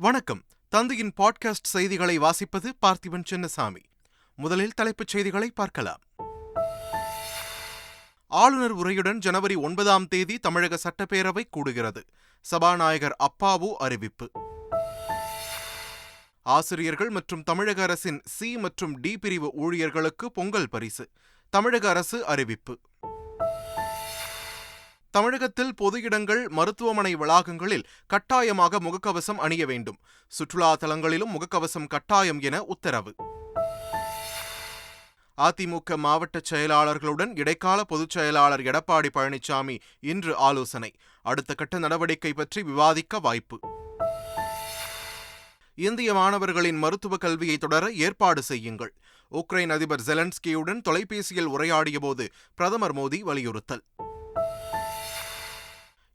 வணக்கம். தந்தையின் பாட்காஸ்ட் செய்திகளை வாசிப்பது பார்த்திபன் சின்னசாமி. முதலில் தலைப்புச் செய்திகளை பார்க்கலாம். ஆளுநர் உரையுடன் ஜனவரி ஒன்பதாம் தேதி தமிழக சட்டப்பேரவை கூடுகிறது. சபாநாயகர் அப்பாவு அறிவிப்பு. ஆசிரியர்கள் மற்றும் தமிழக அரசின் சி மற்றும் டி பிரிவு ஊழியர்களுக்கு பொங்கல் பரிசு. தமிழக அரசு அறிவிப்பு. தமிழகத்தில் பொது இடங்கள் மருத்துவமனை வளாகங்களில் கட்டாயமாக முகக்கவசம் அணிய வேண்டும். சுற்றுலா தலங்களிலும் முகக்கவசம் கட்டாயம் என உத்தரவு. அதிமுக மாவட்ட செயலாளர்களுடன் இடைக்கால பொதுச் செயலாளர் எடப்பாடி பழனிசாமி இன்று ஆலோசனை. அடுத்த கட்ட நடவடிக்கை பற்றி விவாதிக்க வாய்ப்பு. இந்திய மாணவர்களின் மருத்துவ கல்வியை தொடர ஏற்பாடு செய்யுங்கள். உக்ரைன் அதிபர் ஜெலன்ஸ்கியுடன் தொலைபேசியில் உரையாடியபோது பிரதமர் மோடி வலியுறுத்தல்.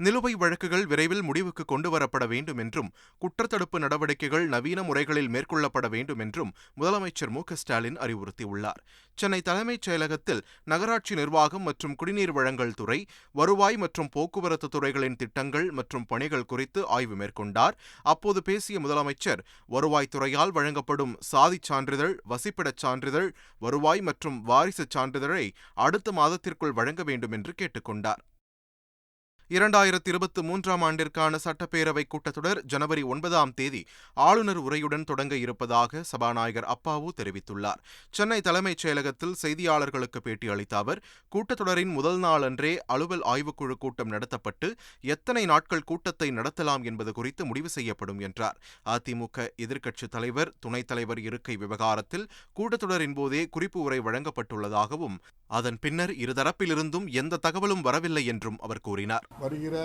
நிலுவை வழக்குகள் விரைவில் முடிவுக்கு கொண்டுவரப்பட வேண்டும் என்றும் குற்றத்தடுப்பு நடவடிக்கைகள் நவீன முறைகளில் மேற்கொள்ளப்பட வேண்டும் என்றும் முதலமைச்சர் மு ஸ்டாலின் அறிவுறுத்தியுள்ளார். சென்னை தலைமைச் செயலகத்தில் நகராட்சி நிர்வாகம் மற்றும் குடிநீர் வழங்கல் துறை வருவாய் மற்றும் போக்குவரத்து துறைகளின் திட்டங்கள் மற்றும் பணிகள் குறித்து ஆய்வு மேற்கொண்டார். அப்போது பேசிய முதலமைச்சர் வருவாய்த்துறையால் வழங்கப்படும் சாதிச் சான்றிதழ் வசிப்பிடச் சான்றிதழ் வருவாய் மற்றும் வாரிசுச் சான்றிதழை அடுத்த மாதத்திற்குள் வழங்க வேண்டும் என்று கேட்டுக்கொண்டார். இரண்டாயிரத்தி இருபத்தி மூன்றாம் ஆண்டிற்கான சட்டப்பேரவை கூட்டத்தொடர் ஜனவரி ஒன்பதாம் தேதி ஆளுநர் உரையுடன் தொடங்க இருப்பதாக சபாநாயகர் அப்பாவு தெரிவித்துள்ளார். சென்னை தலைமைச் செயலகத்தில் செய்தியாளர்களுக்கு பேட்டி அளித்த அவர் கூட்டத்தொடரின் முதல் நாளன்றே அலுவல் ஆய்வுக்குழு கூட்டம் நடத்தப்பட்டு எத்தனை நாட்கள் கூட்டத்தை நடத்தலாம் என்பது குறித்து முடிவு செய்யப்படும் என்றார். அதிமுக எதிர்க்கட்சித் தலைவர் துணைத் தலைவர் இருக்கை விவகாரத்தில் கூட்டத்தொடரின் போதே குறிப்பு உரை வழங்கப்பட்டுள்ளதாகவும் அதன் பின்னர் இருதரப்பிலிருந்தும் எந்த தகவலும் வரவில்லை என்றும் அவர் கூறினார். வருகிற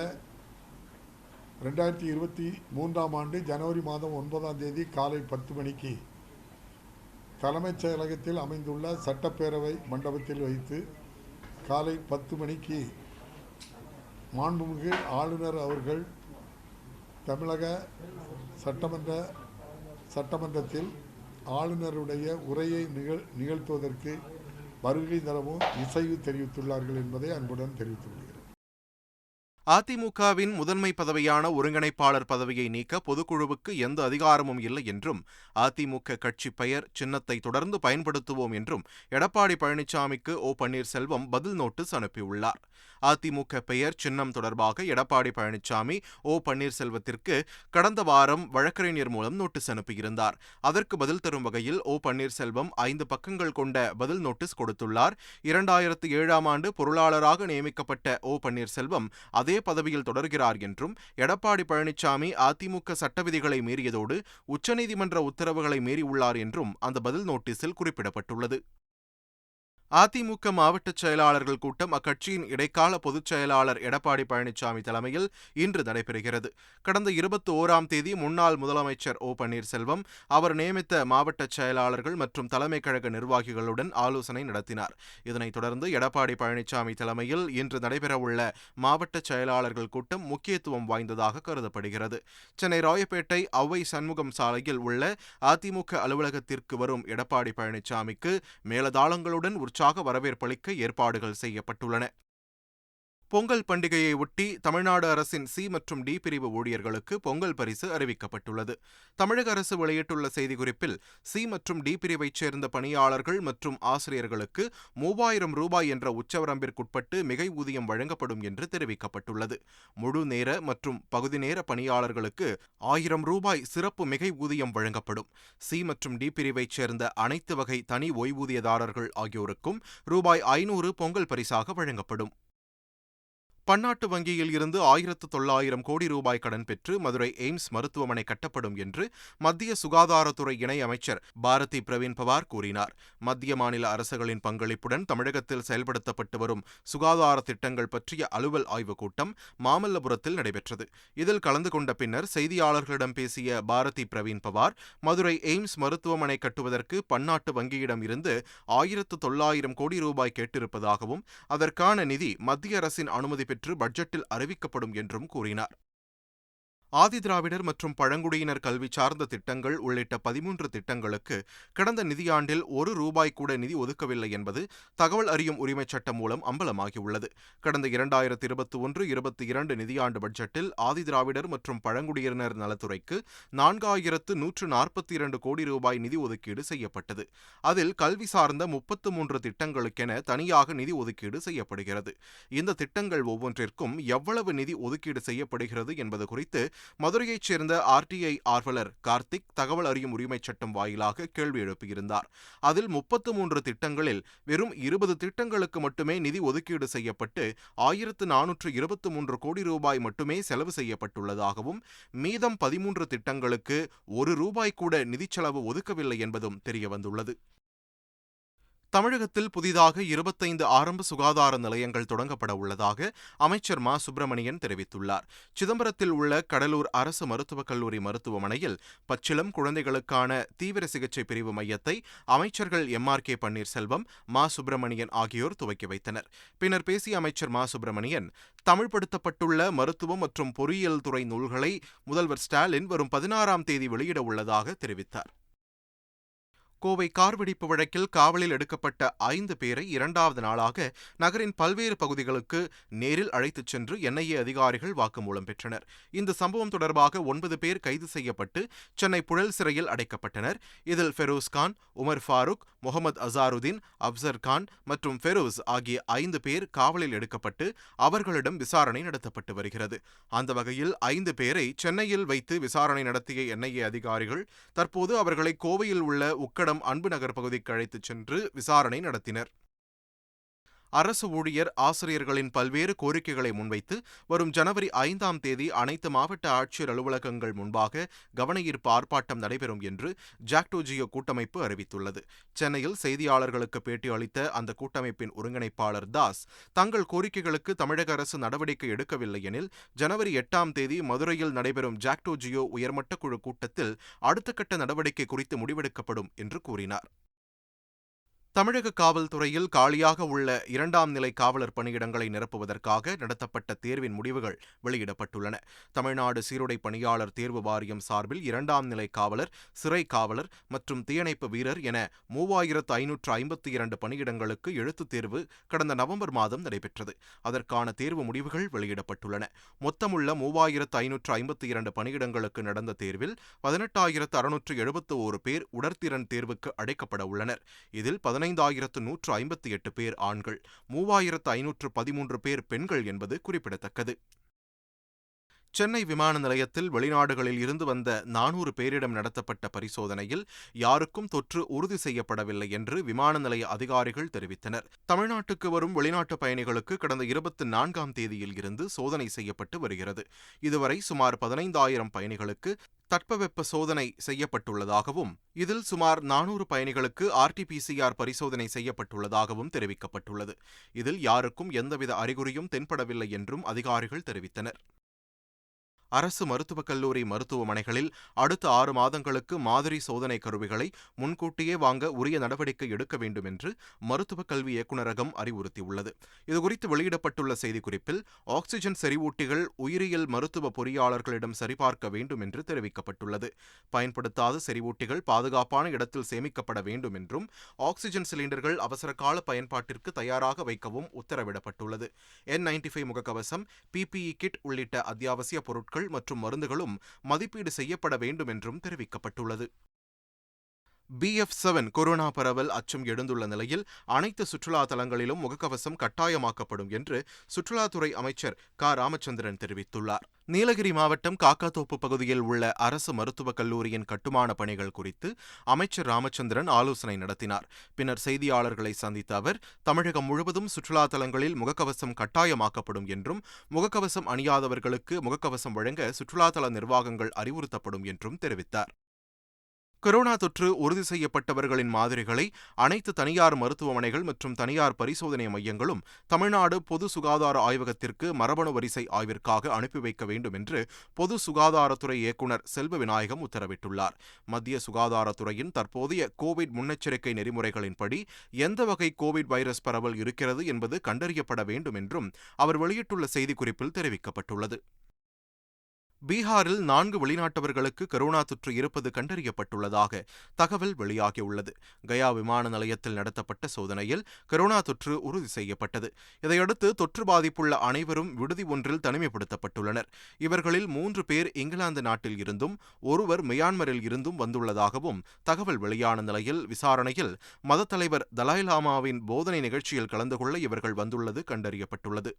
ரெண்டாயிரத்தி இருபத்தி மூன்றாம் ஆண்டு ஜனவரி மாதம் ஒன்பதாம் தேதி காலை பத்து மணிக்கு தலைமைச் செயலகத்தில் அமைந்துள்ள சட்டப்பேரவை மண்டபத்தில் வைத்து காலை பத்து மணிக்கு மாண்புமிகு ஆளுநர் அவர்கள் தமிழக சட்டமன்ற சட்டமன்றத்தில் ஆளுநருடைய உரையை நிகழ் நிகழ்த்துவதற்கு வருகை தரவும் இசைவு தெரிவித்துள்ளார்கள் என்பதை அன்புடன் தெரிவித்துள்ளேன் அதிமுகவின் முதன்மை பதவியான ஒருங்கிணைப்பாளர் பதவியை நீக்க பொதுக்குழுவுக்கு எந்த அதிகாரமும் இல்லை என்றும் அதிமுக கட்சி பெயர் சின்னத்தை தொடர்ந்து பயன்படுத்துவோம் என்றும் எடப்பாடி பழனிசாமிக்கு ஓ. பன்னீர்செல்வம் பதில் நோட்டீஸ் அனுப்பியுள்ளார். அதிமுக பெயர் சின்னம் தொடர்பாக எடப்பாடி பழனிசாமி ஓ. பன்னீர்செல்வத்திற்கு கடந்த வாரம் வழக்கறிஞர் மூலம் நோட்டீஸ் அனுப்பியிருந்தார். அதற்கு பதில் தரும் வகையில் ஓ. பன்னீர்செல்வம் ஐந்து பக்கங்கள் கொண்ட பதில் நோட்டீஸ் கொடுத்துள்ளார். இரண்டாயிரத்து ஏழாம் ஆண்டு பொருளாளராக நியமிக்கப்பட்ட ஓ. பன்னீர்செல்வம் அதே பதவியில் தொடர்கிறார் என்றும் எடப்பாடி பழனிசாமி அதிமுக சட்ட விதிகளை மீறியதோடு உச்சநீதிமன்ற உத்தரவுகளை மீறியுள்ளார் என்றும் அந்த பதில் நோட்டீஸில் குறிப்பிடப்பட்டுள்ளது. அதிமுக மாவட்ட செயலாளர்கள் கூட்டம் அக்கட்சியின் இடைக்கால பொதுச் செயலாளர் எடப்பாடி பழனிசாமி தலைமையில் இன்று நடைபெறுகிறது. கடந்த இருபத்தி ஓராம் தேதி முன்னாள் முதலமைச்சர் ஓ பன்னீர்செல்வம் அவர் நியமித்த மாவட்ட செயலாளர்கள் மற்றும் தலைமை கழக நிர்வாகிகளுடன் ஆலோசனை நடத்தினார். இதனைத் தொடர்ந்து எடப்பாடி பழனிசாமி தலைமையில் இன்று நடைபெறவுள்ள மாவட்ட செயலாளர்கள் கூட்டம் முக்கியத்துவம் வாய்ந்ததாக கருதப்படுகிறது. சென்னை ராயப்பேட்டை அவ்வை சண்முகம் சாலையில் உள்ள அதிமுக அலுவலகத்திற்கு வரும் எடப்பாடி பழனிசாமிக்கு மேலதாளங்களுடன் உற்சாக உற்சாக வரவேற்பளிக்க ஏற்பாடுகள் செய்யப்பட்டுள்ளன. பொங்கல் பண்டிகையை ஒட்டி தமிழ்நாடு அரசின் சி மற்றும் டி பிரிவு ஊழியர்களுக்கு பொங்கல் பரிசு அறிவிக்கப்பட்டுள்ளது. தமிழக அரசு வெளியிட்டுள்ள செய்திக்குறிப்பில் சி மற்றும் டி பிரிவைச் சேர்ந்த பணியாளர்கள் மற்றும் ஆசிரியர்களுக்கு மூவாயிரம் ரூபாய் என்ற உச்சவரம்பிற்குட்பட்டு மிகை ஊதியம் வழங்கப்படும் என்று தெரிவிக்கப்பட்டுள்ளது. முழு நேர மற்றும் பகுதி நேர பணியாளர்களுக்கு ஆயிரம் ரூபாய் சிறப்பு மிகை ஊதியம் வழங்கப்படும். சி மற்றும் டி பிரிவைச் சேர்ந்த அனைத்து வகை தனி ஓய்வூதியதாரர்கள் ஆகியோருக்கும் ரூபாய் ஐநூறு பொங்கல் பரிசாக வழங்கப்படும். பன்னாட்டு வங்கியில் இருந்து ஆயிரத்து தொள்ளாயிரம் கோடி ரூபாய் கடன் பெற்று மதுரை எய்ம்ஸ் மருத்துவமனை கட்டப்படும் என்று மத்திய சுகாதாரத்துறை இணை அமைச்சர் பாரதி பிரவீன் பவார் கூறினார். மத்திய மாநில அரசுகளின் பங்களிப்புடன் தமிழகத்தில் செயல்படுத்தப்பட்டு வரும் சுகாதார திட்டங்கள் பற்றிய அலுவல் ஆய்வுக் கூட்டம் மாமல்லபுரத்தில் நடைபெற்றது. இதில் கலந்து கொண்ட பின்னர் செய்தியாளர்களிடம் பேசிய பாரதி பிரவீன் பவார் மதுரை எய்ம்ஸ் மருத்துவமனை கட்டுவதற்கு பன்னாட்டு வங்கியிடம் இருந்து ஆயிரத்து தொள்ளாயிரம் கோடி ரூபாய் கேட்டிருப்பதாகவும் அதற்கான நிதி மத்திய அரசின் அனுமதி பெற்று பட்ஜெட்டில் அறிவிக்கப்படும் என்றும் கூறினார். ஆதிதிராவிடர் மற்றும் பழங்குடியினர் கல்வி சார்ந்த திட்டங்கள் உள்ளிட்ட பதிமூன்று திட்டங்களுக்கு கடந்த நிதியாண்டில் ஒரு ரூபாய் கூட நிதி ஒதுக்கவில்லை என்பது தகவல் அறியும் உரிமைச் சட்டம் மூலம் அம்பலமாகியுள்ளது. கடந்த இரண்டாயிரத்தி இருபத்தி ஒன்று இருபத்தி இரண்டு நிதியாண்டு பட்ஜெட்டில் ஆதிதிராவிடர் மற்றும் பழங்குடியினர் நலத்துறைக்கு நான்காயிரத்து நூற்று நாற்பத்தி இரண்டு கோடி ரூபாய் நிதி ஒதுக்கீடு செய்யப்பட்டது. அதில் கல்வி சார்ந்த முப்பத்து மூன்று திட்டங்களுக்கென தனியாக நிதி ஒதுக்கீடு செய்யப்படுகிறது. இந்த திட்டங்கள் ஒவ்வொன்றிற்கும் எவ்வளவு நிதி ஒதுக்கீடு செய்யப்படுகிறது என்பது குறித்து மதுரையைச் சேர்ந்த ஆர்டிஐ ஆர்வலர் கார்த்திக் தகவல் அறியும் உரிமைச் சட்டம் வாயிலாக கேள்வி எழுப்பியிருந்தார். அதில் முப்பத்து மூன்று திட்டங்களில் வெறும் இருபது திட்டங்களுக்கு மட்டுமே நிதி ஒதுக்கீடு செய்யப்பட்டு ஆயிரத்து நானூற்று இருபத்தி மூன்று கோடி ரூபாய் மட்டுமே செலவு செய்யப்பட்டுள்ளதாகவும் மீதம் பதிமூன்று திட்டங்களுக்கு ஒரு ரூபாய் கூட நிதிச் செலவு ஒதுக்கவில்லை என்பதும் தெரியவந்துள்ளது. தமிழகத்தில் புதிதாக இருபத்தைந்து ஆரம்ப சுகாதார நிலையங்கள் தொடங்கப்பட உள்ளதாக அமைச்சர் மா. சுப்பிரமணியன் தெரிவித்துள்ளார். சிதம்பரத்தில் உள்ள கடலூர் அரசு மருத்துவக் கல்லூரி மருத்துவமனையில் பச்சிளம் குழந்தைகளுக்கான தீவிர சிகிச்சை பிரிவு மையத்தை அமைச்சர்கள் எம். ஆர். கே. பன்னீர்செல்வம் மா. சுப்பிரமணியன் ஆகியோர் துவக்கி வைத்தனர். பின்னர் பேசிய அமைச்சர் மா. சுப்பிரமணியன் தமிழ்படுத்தப்பட்டுள்ள மருத்துவம் மற்றும் பொறியியல் துறை நூல்களை முதல்வர் ஸ்டாலின் வரும் பதினாறாம் தேதி வெளியிட உள்ளதாக தெரிவித்தார். கோவை கார் வெடிப்பு வழக்கில் காவலில் எடுக்கப்பட்ட ஐந்து பேரை இரண்டாவது நாளாக நகரின் பல்வேறு பகுதிகளுக்கு நேரில் அழைத்துச் சென்று என்ஐஏ அதிகாரிகள் வாக்குமூலம் பெற்றனர். இந்த சம்பவம் தொடர்பாக ஒன்பது பேர் கைது செய்யப்பட்டு சென்னை புழல் சிறையில் அடைக்கப்பட்டனர். இதில் ஃபெரோஸ் கான் உமர் ஃபாரூக் முகமது அசாருதீன் அப்சர் கான் மற்றும் ஃபெரோஸ் ஆகிய ஐந்து பேர் காவலில் எடுக்கப்பட்டு அவர்களிடம் விசாரணை நடத்தப்பட்டு வருகிறது. அந்த வகையில் ஐந்து பேரை சென்னையில் வைத்து விசாரணை நடத்திய என்ஐஏ அதிகாரிகள் தற்போது அவர்களை கோவையில் உள்ள உக்கட அன்பு நகர் பகுதிக்கு அழைத்துச் சென்று விசாரணை நடத்தினர். அரசு ஊழியர் ஆசிரியர்களின் பல்வேறு கோரிக்கைகளை முன்வைத்து வரும் ஜனவரி ஐந்தாம் தேதி அனைத்து மாவட்ட ஆட்சியர் அலுவலகங்கள் முன்பாக கவனஈர்ப்பு ஆர்ப்பாட்டம் நடைபெறும் என்று ஜாக்டோஜியோ கூட்டமைப்பு அறிவித்துள்ளது. சென்னையில் செய்தியாளர்களுக்கு பேட்டி அளித்த அந்த கூட்டமைப்பின் ஒருங்கிணைப்பாளர் தாஸ் தங்கள் கோரிக்கைகளுக்கு தமிழக அரசு நடவடிக்கை எடுக்கவில்லை எனில் ஜனவரி எட்டாம் தேதி மதுரையில் நடைபெறும் ஜாக்டோஜியோ உயர்மட்ட குழு கூட்டத்தில் அடுத்த கட்ட நடவடிக்கை குறித்து முடிவெடுக்கப்படும் என்று கூறினார். தமிழக காவல்துறையில் காலியாக உள்ள இரண்டாம் நிலை காவலர் பணியிடங்களை நிரப்புவதற்காக நடத்தப்பட்ட தேர்வின் முடிவுகள் வெளியிடப்பட்டுள்ளன. தமிழ்நாடு சீருடை பணியாளர் தேர்வு வாரியம் சார்பில் இரண்டாம் நிலை காவலர் சிறை காவலர் மற்றும் தீயணைப்பு வீரர் என மூவாயிரத்து ஐநூற்று ஐம்பத்தி இரண்டு பணியிடங்களுக்கு எழுத்துத் தேர்வு கடந்த நவம்பர் மாதம் நடைபெற்றது. அதற்கான தேர்வு முடிவுகள் வெளியிடப்பட்டுள்ளன. மொத்தமுள்ள மூவாயிரத்து ஐநூற்று ஐம்பத்தி இரண்டு பணியிடங்களுக்கு நடந்த தேர்வில் பதினெட்டாயிரத்து அறுநூற்று எழுபத்து ஓரு பேர் உடற்திறன் தேர்வுக்கு அழைக்கப்பட உள்ளனர். இதில் பதினைந்தாயிரத்து நூற்று ஐம்பத்தி எட்டு பேர் ஆண்கள் மூவாயிரத்து ஐநூற்று பதிமூன்று பேர் பெண்கள் என்பது குறிப்பிடத்தக்கது. சென்னை விமான நிலையத்தில் வெளிநாடுகளில் இருந்து வந்த நானூறு பேரிடம் நடத்தப்பட்ட பரிசோதனையில் யாருக்கும் தொற்று உறுதி செய்யப்படவில்லை என்று விமான நிலைய அதிகாரிகள் தெரிவித்தனர். தமிழ்நாட்டுக்கு வரும் வெளிநாட்டு பயணிகளுக்கு கடந்த இருபத்தி நான்காம் தேதியில் இருந்து சோதனை செய்யப்பட்டு வருகிறது. இதுவரை சுமார் பதினைந்தாயிரம் பயணிகளுக்கு தட்பவெப்ப சோதனை செய்யப்பட்டுள்ளதாகவும் இதில் சுமார் நானூறு பயணிகளுக்கு ஆர்டிபிசிஆர் பரிசோதனை செய்யப்பட்டுள்ளதாகவும் தெரிவிக்கப்பட்டுள்ளது. இதில் யாருக்கும் எந்தவித அறிகுறியும் தென்படவில்லை என்றும் அதிகாரிகள் தெரிவித்தனர். அரசு மருத்துவக் கல்லூரி மருத்துவமனைகளில் அடுத்த ஆறு மாதங்களுக்கு மாதிரி சோதனை கருவிகளை முன்கூட்டியே வாங்க உரிய நடவடிக்கை எடுக்க வேண்டும் என்று மருத்துவக் கல்வி இயக்குநரகம் அறிவுறுத்தியுள்ளது. இதுகுறித்து வெளியிடப்பட்டுள்ள செய்திக்குறிப்பில் ஆக்ஸிஜன் செறிவூட்டிகள் உயிரியல் மருத்துவ பொறியாளர்களிடம் சரிபார்க்க வேண்டும் என்று தெரிவிக்கப்பட்டுள்ளது. பயன்படுத்தாத செறிவூட்டிகள் பாதுகாப்பான இடத்தில் சேமிக்கப்பட வேண்டும் என்றும் ஆக்ஸிஜன் சிலிண்டர்கள் அவசரகால பயன்பாட்டிற்கு தயாராக வைக்கவும் உத்தரவிடப்பட்டுள்ளது. என் நைன்டி ஃபைவ் முகக்கவசம் பிபிஇ கிட் உள்ளிட்ட அத்தியாவசிய பொருட்கள் மற்றும் மருந்துகளும் மதிப்பீடு செய்யப்பட வேண்டும் என்றும் தெரிவிக்கப்பட்டுள்ளது. பி எஃப் செவன் கொரோனா பரவல் அச்சம் எழுந்துள்ள நிலையில் அனைத்து சுற்றுலா தலங்களிலும் முகக்கவசம் கட்டாயமாக்கப்படும் என்று சுற்றுலாத்துறை அமைச்சர் க. ராமச்சந்திரன் தெரிவித்துள்ளார். நீலகிரி மாவட்டம் காக்காத்தோப்பு பகுதியில் உள்ள அரசு மருத்துவக் கல்லூரியின் கட்டுமான பணிகள் குறித்து அமைச்சர் ராமச்சந்திரன் ஆலோசனை நடத்தினார். பின்னர் செய்தியாளர்களை சந்தித்த அவர் தமிழகம் முழுவதும் சுற்றுலா தலங்களில் முகக்கவசம் கட்டாயமாக்கப்படும் என்றும் முகக்கவசம் அணியாதவர்களுக்கு முகக்கவசம் வழங்க சுற்றுலாத்தல நிர்வாகங்கள் அறிவுறுத்தப்படும் என்றும் தெரிவித்தார். கொரோனா தொற்று உறுதி செய்யப்பட்டவர்களின் மாதிரிகளை அனைத்து தனியார் மருத்துவமனைகள் மற்றும் தனியார் பரிசோதனை மையங்களும் தமிழ்நாடு பொது சுகாதார ஆய்வகத்திற்கு மரபணு வரிசை ஆய்விற்காக அனுப்பி வைக்க வேண்டும் என்று பொது சுகாதாரத்துறை இயக்குநர் செல்வ விநாயகம் உத்தரவிட்டுள்ளார். மத்திய சுகாதாரத்துறையின் தற்போதைய கோவிட் முன்னெச்சரிக்கை நெறிமுறைகளின்படி எந்த வகை கோவிட் வைரஸ் பரவல் இருக்கிறது என்பது கண்டறியப்பட வேண்டும் என்றும் அவர் வெளியிட்டுள்ள செய்திக்குறிப்பில் தெரிவிக்கப்பட்டுள்ளது. பீகாரில் நான்கு வெளிநாட்டவர்களுக்கு கரோனா தொற்று இருப்பது கண்டறியப்பட்டுள்ளதாக தகவல் வெளியாகியுள்ளது. கயா விமான நிலையத்தில் நடத்தப்பட்ட சோதனையில் கரோனா தொற்று உறுதி செய்யப்பட்டது. இதையடுத்து தொற்று பாதிப்புள்ள அனைவரும் விடுதி ஒன்றில் தனிமைப்படுத்தப்பட்டுள்ளனர். இவர்களில் மூன்று பேர் இங்கிலாந்து நாட்டில் இருந்தும் ஒருவர் மியான்மரில் இருந்தும் வந்துள்ளதாகவும் தகவல் வெளியான நிலையில் விசாரணையில் மதத்தலைவர் தலாய்லாமாவின் போதனை நிகழ்ச்சியில் கலந்து கொள்ள இவர்கள் வந்துள்ளது கண்டறியப்பட்டுள்ளது.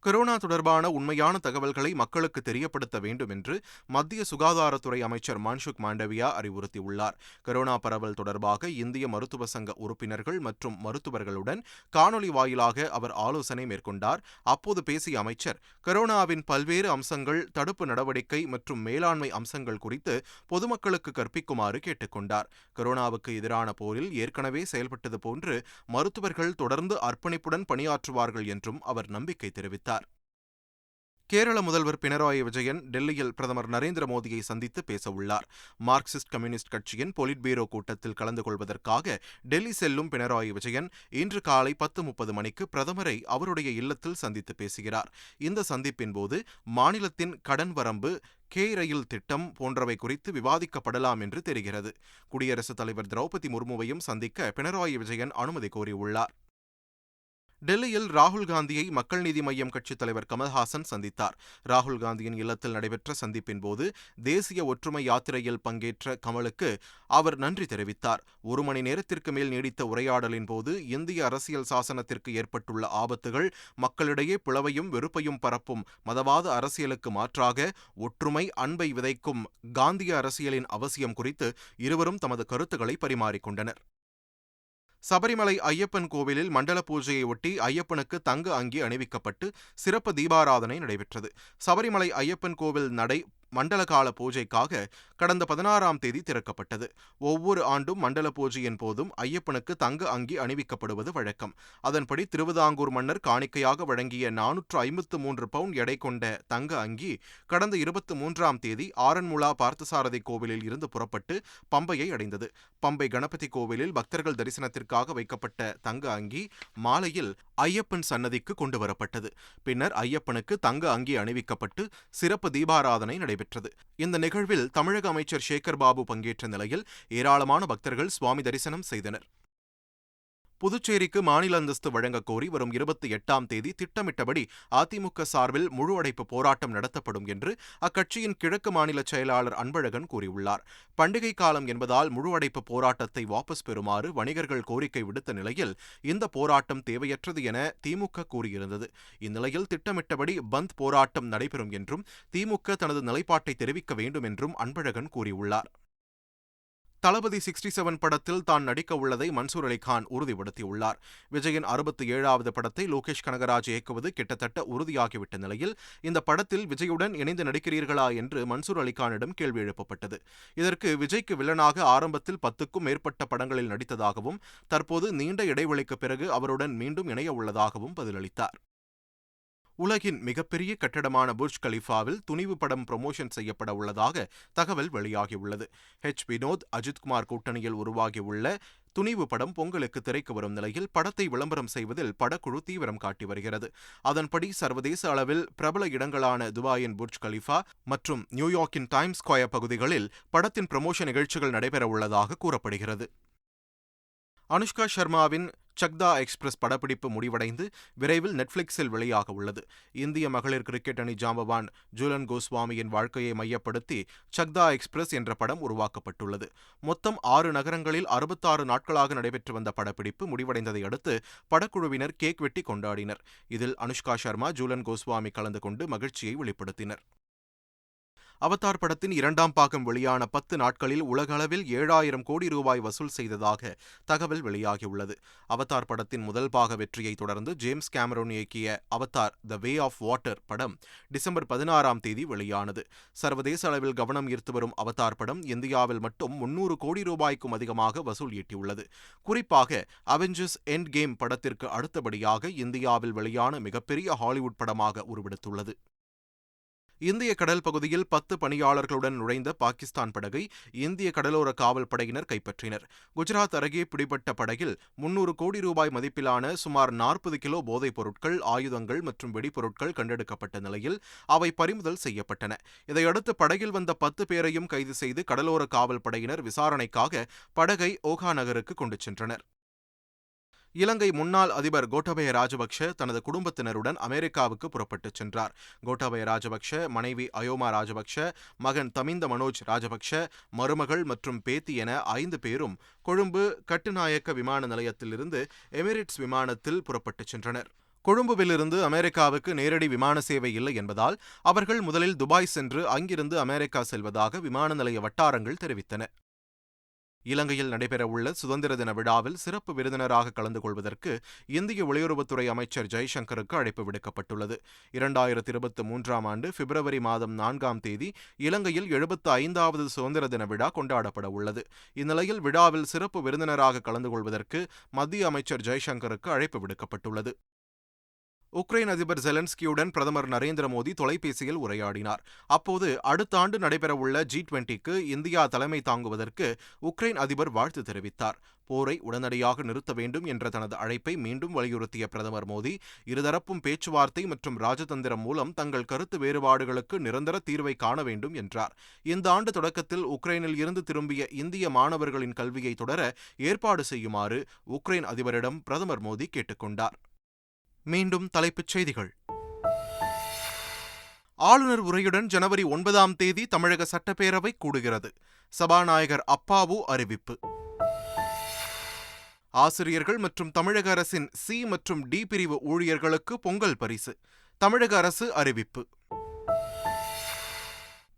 கொரோனா தொடர்பான உண்மையான தகவல்களை மக்களுக்கு தெரியப்படுத்த வேண்டும் என்று மத்திய சுகாதாரத்துறை அமைச்சர் மான்சுக் மாண்டவியா அறிவுறுத்தியுள்ளார். கொரோனா பரவல் தொடர்பாக இந்திய மருத்துவ சங்க உறுப்பினர்கள் மற்றும் மருத்துவர்களுடன் காணொலி வாயிலாக அவர் ஆலோசனை மேற்கொண்டார். அப்போது பேசிய அமைச்சர் கொரோனாவின் பல்வேறு அம்சங்கள் தடுப்பு நடவடிக்கை மற்றும் மேலாண்மை அம்சங்கள் குறித்து பொதுமக்களுக்கு கற்பிக்குமாறு கேட்டுக்கொண்டார். கொரோனாவுக்கு எதிரான போரில் ஏற்கனவே செயல்பட்டது போன்று மருத்துவர்கள் தொடர்ந்து அர்ப்பணிப்புடன் பணியாற்றுவார்கள் என்றும் அவர் நம்பிக்கை தெரிவித்தார். கேரள முதல்வர் பினராயி விஜயன் டெல்லியில் பிரதமர் நரேந்திர மோடியை சந்தித்து பேசவுள்ளார். மார்க்சிஸ்ட் கம்யூனிஸ்ட் கட்சியின் பொலிட் பீரோ கூட்டத்தில் கலந்து கொள்வதற்காக டெல்லி செல்லும் பினராயி விஜயன் இன்று காலை பத்து முப்பது மணிக்கு பிரதமரை அவருடைய இல்லத்தில் சந்தித்து பேசுகிறார். இந்த சந்திப்பின் போது மாநிலத்தின் கடன் வரம்பு கே ரயில் திட்டம் போன்றவை குறித்து விவாதிக்கப்படலாம் என்று தெரிகிறது. குடியரசுத் தலைவர் திரௌபதி முர்முவையும் சந்திக்க பினராயி விஜயன் அனுமதி கோரியுள்ளார். டெல்லியில் ராகுல் காந்தியை மக்கள் நீதி மய்யம் கட்சித் தலைவர் கமல்ஹாசன் சந்தித்தார். ராகுல் காந்தியின் இல்லத்தில் நடைபெற்ற சந்திப்பின் போது தேசிய ஒற்றுமை யாத்திரையில் பங்கேற்ற கமலுக்கு அவர் நன்றி தெரிவித்தார். ஒரு மணி நேரத்திற்கு மேல் நீடித்த உரையாடலின் போது இந்திய அரசியல் சாசனத்திற்கு ஏற்பட்டுள்ள ஆபத்துகள் மக்களிடையே பிளவையும் வெறுப்பையும் பரப்பும் மதவாத அரசியலுக்கு மாற்றாக ஒற்றுமை அன்பை விதைக்கும் காந்திய அரசியலின் அவசியம் குறித்து இருவரும் தமது கருத்துக்களை பரிமாறிக்கொண்டனர். சபரிமலை ஐயப்பன் கோவிலில் மண்டல பூஜையை ஒட்டி ஐயப்பனுக்கு தங்க அங்கி அணிவிக்கப்பட்டு சிறப்பு தீபாராதனை நடைபெற்றது. சபரிமலை ஐயப்பன் கோவில் நடை மண்டல கால பூஜைக்காக கடந்த பதினாறாம் தேதி திறக்கப்பட்டது. ஒவ்வொரு ஆண்டும் மண்டல பூஜையின் போதும் ஐயப்பனுக்கு தங்க அங்கி அணிவிக்கப்படுவது வழக்கம். அதன்படி திருவிதாங்கூர் மன்னர் காணிக்கையாக வழங்கிய நானூற்று ஐம்பத்து மூன்று பவுன் எடை கொண்ட தங்க அங்கி கடந்த இருபத்தி மூன்றாம் தேதி ஆரன்முளா பார்த்தசாரதி கோவிலில் இருந்து புறப்பட்டு பம்பையை அடைந்தது. பம்பை கணபதி கோவிலில் பக்தர்கள் தரிசனத்திற்காக வைக்கப்பட்ட தங்க அங்கி மாலையில் ஐயப்பன் சன்னதிக்கு கொண்டு வரப்பட்டது. பின்னர் ஐயப்பனுக்கு தங்க அங்கி அணிவிக்கப்பட்டு சிறப்பு தீபாராதனை நடைபெற்றது. இந்த நிகழ்வில் தமிழக அமைச்சர் சேகர் பாபு பங்கேற்ற நிலையில் ஏராளமான பக்தர்கள் சுவாமி தரிசனம் செய்தனர். புதுச்சேரிக்கு மாநில அந்தஸ்து வழங்கக் கோரி வரும் இருபத்தி எட்டாம் தேதி திட்டமிட்டபடி அதிமுக சார்பில் முழு அடைப்பு போராட்டம் நடத்தப்படும் என்று அக்கட்சியின் கிழக்கு மாநில செயலாளர் அன்பழகன் கூறியுள்ளார். பண்டிகை காலம் என்பதால் முழு அடைப்பு போராட்டத்தை வாபஸ் பெறுமாறு வணிகர்கள் கோரிக்கை விடுத்த நிலையில் இந்த போராட்டம் தேவையற்றது என திமுக கூறியிருந்தது. இந்நிலையில் திட்டமிட்டபடி பந்த் போராட்டம் நடைபெறும் என்றும் திமுக தனது நிலைப்பாட்டை தெரிவிக்க வேண்டும் என்றும் அன்பழகன் கூறியுள்ளார். தளபதி சிக்ஸ்டி செவன் படத்தில் தான் நடிக்க உள்ளதை மன்சூர் அலிகான் உறுதிப்படுத்தியுள்ளார். விஜயின் அறுபத்தி ஏழாவது படத்தை லோகேஷ் கனகராஜ் இயக்குவது கிட்டத்தட்ட உறுதியாகிவிட்ட நிலையில் இந்த படத்தில் விஜயுடன் இணைந்து நடிக்கிறீர்களா என்று மன்சூர் அலிகானிடம் கேள்வி எழுப்பப்பட்டது. இதற்கு விஜய்க்கு வில்லனாக ஆரம்பத்தில் பத்துக்கும் மேற்பட்ட படங்களில் நடித்ததாகவும் தற்போது நீண்ட இடைவெளிக்கு பிறகு அவருடன் மீண்டும் இணைய உள்ளதாகவும் பதிலளித்தார். உலகின் மிகப்பெரிய கட்டடமான புர்ஜ் கலிஃபாவில் துணிவு படம் ப்ரமோஷன் செய்யப்பட உள்ளதாக தகவல் வெளியாகியுள்ளது. ஹெச் வினோத் அஜித்குமார் கூட்டணியில் உருவாகியுள்ள துணிவு படம் பொங்கலுக்கு திரைக்கு வரும் நிலையில் படத்தை விளம்பரம் செய்வதில் படக்குழு தீவிரம் காட்டி வருகிறது. அதன்படி சர்வதேச அளவில் பிரபல இடங்களான துபாயின் புர்ஜ் கலிஃபா மற்றும் நியூயார்க்கின் டைம்ஸ் ஸ்கொயர் பகுதிகளில் படத்தின் ப்ரமோஷன் நிகழ்ச்சிகள் நடைபெற உள்ளதாக கூறப்படுகிறது. அனுஷ்கா சர்மாவின் சக்தா எக்ஸ்பிரஸ் படப்பிடிப்பு முடிவடைந்து விரைவில் நெட்ஃபிளிக்ஸில் வெளியாக உள்ளது. இந்திய மகளிர் கிரிக்கெட் அணி ஜாம்பவான் ஜூலன் கோஸ்வாமியின் வாழ்க்கையை மையப்படுத்தி சக்தா எக்ஸ்பிரஸ் என்ற படம் உருவாக்கப்பட்டுள்ளது. மொத்தம் ஆறு நகரங்களில் அறுபத்தாறு நாட்களாக நடைபெற்று வந்த படப்பிடிப்பு முடிவடைந்ததை அடுத்து படக்குழுவினர் கேக் வெட்டி கொண்டாடினர். இதில் அனுஷ்கா சர்மா ஜூலன் கோஸ்வாமி கலந்து கொண்டு மகிழ்ச்சியை வெளிப்படுத்தினர். அவதார் படத்தின் இரண்டாம் பாகம் வெளியான பத்து நாட்களில் உலகளவில் ஏழாயிரம் கோடி ரூபாய் வசூல் செய்ததாக தகவல் வெளியாகியுள்ளது. அவதார் படத்தின் முதல் பாக வெற்றியை தொடர்ந்து ஜேம்ஸ் கேமரோன் இயக்கிய Avatar the way of water படம் டிசம்பர் பதினாறாம் தேதி வெளியானது. சர்வதேச அளவில் கவனம் ஈர்த்து வரும் அவதார் படம் இந்தியாவில் மட்டும் முன்னூறு கோடி ரூபாய்க்கும் அதிகமாக வசூல் ஈட்டியுள்ளது. குறிப்பாக அவெஞ்சர்ஸ் எண்ட் கேம் படத்திற்கு அடுத்தபடியாக இந்தியாவில் வெளியான மிகப்பெரிய ஹாலிவுட் படமாக உருவெடுத்துள்ளது. இந்திய கடல் பகுதியில் பத்து பணியாளர்களுடன் நுழைந்த பாகிஸ்தான் படகை இந்திய கடலோர காவல் படையினர் கைப்பற்றினர். குஜராத் அருகே பிடிபட்ட படகில் முன்னூறு கோடி ரூபாய் மதிப்பிலான சுமார் நாற்பது கிலோ போதைப் பொருட்கள் ஆயுதங்கள் மற்றும் வெடிபொருட்கள் கண்டெடுக்கப்பட்ட நிலையில் அவை பறிமுதல் செய்யப்பட்டன. இதையடுத்து படகில் வந்த பத்து பேரையும் கைது செய்து கடலோர காவல் படையினர் விசாரணைக்காக படகை ஓகா நகருக்கு கொண்டு சென்றனர். இலங்கை முன்னாள் அதிபர் கோட்டபய ராஜபக்ஷ தனது குடும்பத்தினருடன் அமெரிக்காவுக்கு புறப்பட்டுச் சென்றார். கோட்டபய ராஜபக்ஷ மனைவி அயோமா ராஜபக்ஷ மகன் தமிந்த மனோஜ் ராஜபக்ஷ மருமகள் மற்றும் பேத்தி என ஐந்து பேரும் கொழும்பு கட்டுநாயக்க விமான நிலையத்திலிருந்து எமிரேட்ஸ் விமானத்தில் புறப்பட்டுச் சென்றனர். கொழும்புவிலிருந்து அமெரிக்காவுக்கு நேரடி விமான சேவை இல்லை என்பதால் அவர்கள் முதலில் துபாய் சென்று அங்கிருந்து அமெரிக்கா செல்வதாக விமான நிலைய வட்டாரங்கள் தெரிவித்தன. இலங்கையில் நடைபெறவுள்ள சுதந்திர தின விழாவில் சிறப்பு விருந்தினராக கலந்து கொள்வதற்கு இந்திய வெளியுறவுத்துறை அமைச்சர் ஜெய்சங்கருக்கு அழைப்பு விடுக்கப்பட்டுள்ளது. இரண்டாயிரத்தி இருபத்தி மூன்றாம் ஆண்டு பிப்ரவரி மாதம் நான்காம் தேதி இலங்கையில் எழுபத்து ஐந்தாவது சுதந்திர தின விழா கொண்டாடப்பட உள்ளது இந்நிலையில் விழாவில் சிறப்பு விருந்தினராக கலந்து கொள்வதற்கு மத்திய அமைச்சர் ஜெய்சங்கருக்கு அழைப்பு விடுக்கப்பட்டுள்ளது. உக்ரைன் அதிபர் ஜெலன்ஸ்கியுடன் பிரதமர் நரேந்திர மோடி தொலைபேசியில் உரையாடினார். அப்போது அடுத்த ஆண்டு நடைபெறவுள்ள ஜி டுவெண்டிக்கு இந்தியா தலைமை தாங்குவதற்கு உக்ரைன் அதிபர் வாழ்த்து தெரிவித்தார். போரை உடனடியாக நிறுத்த வேண்டும் என்ற தனது அழைப்பை மீண்டும் வலியுறுத்திய பிரதமர் மோடி இருதரப்பும் பேச்சுவார்த்தை மற்றும் ராஜதந்திரம் மூலம் தங்கள் கருத்து வேறுபாடுகளுக்கு நிரந்தர தீர்வை காண வேண்டும் என்றார். இந்த ஆண்டு தொடக்கத்தில் உக்ரைனில் இருந்து திரும்பிய இந்திய மாணவர்களின் கல்வியை தொடர ஏற்பாடு செய்யுமாறு உக்ரைன் அதிபரிடம் பிரதமர் மோடி கேட்டுக்கொண்டார். மீண்டும் தலைப்புச் செய்திகள். ஆளுநர் உரையுடன் ஜனவரி ஒன்பதாம் தேதி தமிழக சட்டப்பேரவை கூடுகிறது. சபாநாயகர் அப்பாவு அறிவிப்பு. ஆசிரியர்கள் மற்றும் தமிழக அரசின் சி மற்றும் டி பிரிவு ஊழியர்களுக்கு பொங்கல் பரிசு. தமிழக அரசு அறிவிப்பு.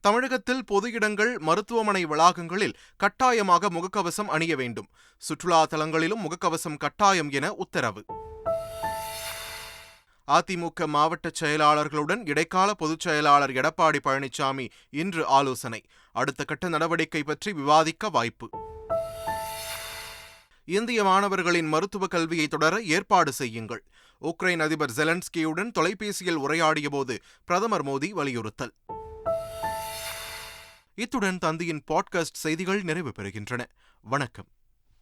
தமிழகத்தில் பொது இடங்கள் மருத்துவமனை வளாகங்களில் கட்டாயமாக முகக்கவசம் அணிய வேண்டும். சுற்றுலா தலங்களிலும் முகக்கவசம் கட்டாயம் என உத்தரவு. அதிமுக மாவட்ட செயலாளர்களுடன் இடைக்கால பொதுச் செயலாளர் எடப்பாடி பழனிசாமி இன்று ஆலோசனை. அடுத்த கட்ட நடவடிக்கை பற்றி விவாதிக்க வாய்ப்பு. இந்திய மாணவர்களின் மருத்துவ கல்வியை தொடர ஏற்பாடு செய்யுங்கள். உக்ரைன் அதிபர் ஜெலன்ஸ்கியுடன் தொலைபேசியில் உரையாடியபோது பிரதமர் மோடி வலியுறுத்தல். இத்துடன் தந்தியின் பாட்காஸ்ட் செய்திகள் நிறைவு பெறுகின்றன. வணக்கம்.